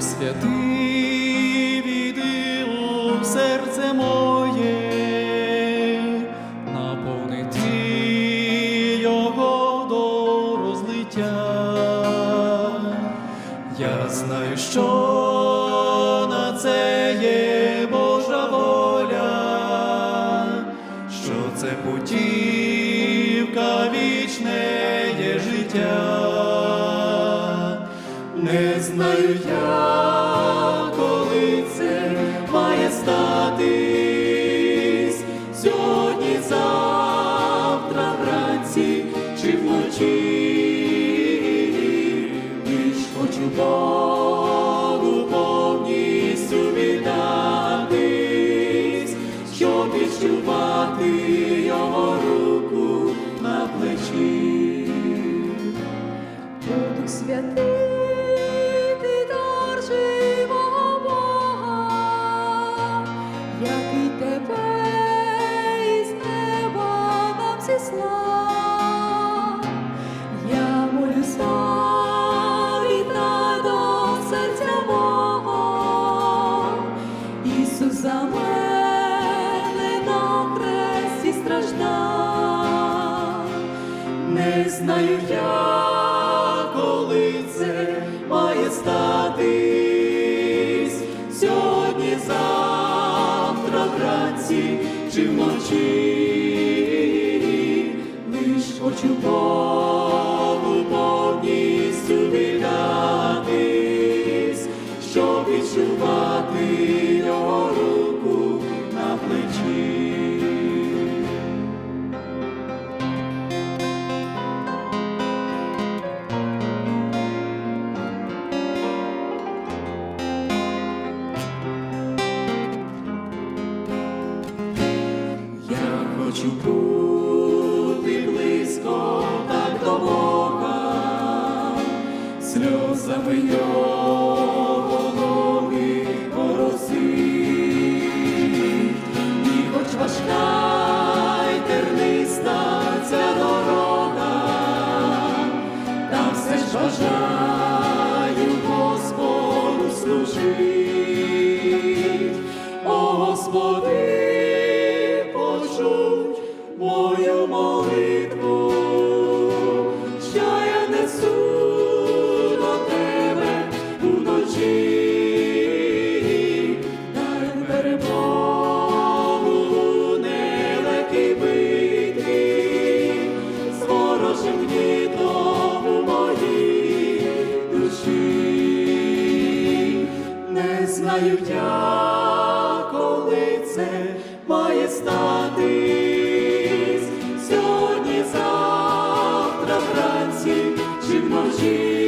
Святий віди у серце моє, наповнити його до розлиття. Я знаю, що на це є Божа воля, що це путівка вічне є життя. Не знаю я, коли це має статись сьогодні, завтра, вранці чи вночі. Лиш хочу Богу повністю віддатись, щоб відчувати його руку на плечі. Святий, за мене на хресті страждав. Не знаю я, коли це має статись сьогодні, завтра, вранці чи вночі. Лиш хочу Богу відчувати його руку на плечі. Я хочу бути близько так до Бога, сльозами його знаю коли це має статись сьогодні, завтра, вранці чи вночі.